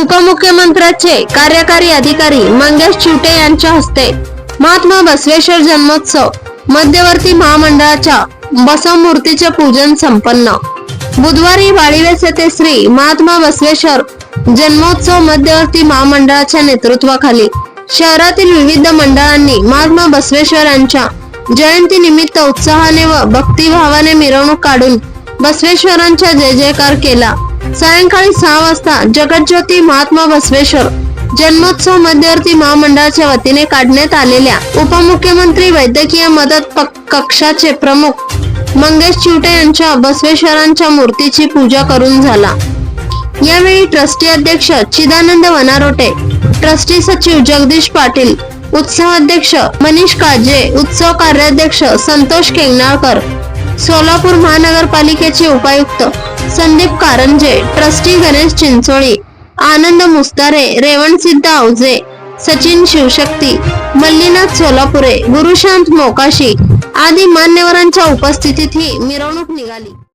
उपमुख्यमंत्र्याचे कार्यकारी अधिकारी मंगेश चिवटे यांच्या हस्ते महात्मा बसवेश्वर जन्मोत्सव मध्यवर्ती महामंडळाच्या बसव मूर्तीचे पूजन संपन्न. बुधवारी वाळीवेस येथे श्री महात्मा बसवेश्वर जन्मोत्सव मध्यवर्ती महामंडळाच्या नेतृत्वाखाली शहरातील विविध मंडळांनी महात्मा बसवेश्वर यांच्या जयंती निमित्त उत्साहाने व भक्तिभावाने मिरवणूक काढून बसवेश्वरांचा जय जयकार केला. सायंकाळी सहा वाजता जगज्योती महात्मा बसवेश्वर जन्मोत्सव मध्यवर्ती महामंडळाच्या वतीने काढण्यात आलेल्या उपमुख्यमंत्री वैद्यकीय मदत कक्षाचे प्रमुख मंगेश चिवटे यांच्या बसवेश्वरांच्या मूर्तीची पूजा करून झाला. यावेळी ट्रस्टी अध्यक्ष चिदानंद वनारोटे ट्रस्टी सचिव जगदीश पाटील उत्सव अध्यक्ष मनीष काजे उत्सव कार्याध्यक्ष संतोष केंगणाळकर सोलापूर महानगरपालिकेचे उपायुक्त संदीप कारंजे ट्रस्टी गणेश चिंचोळी आनंद मुस्तारे रेवणसिद्ध आवजे सचिन शिवशक्ती मल्लीनाथ सोलापुरे गुरुशांत मोकाशी आदी मान्यवरांच्या उपस्थितीत ही मिरवणूक निघाली.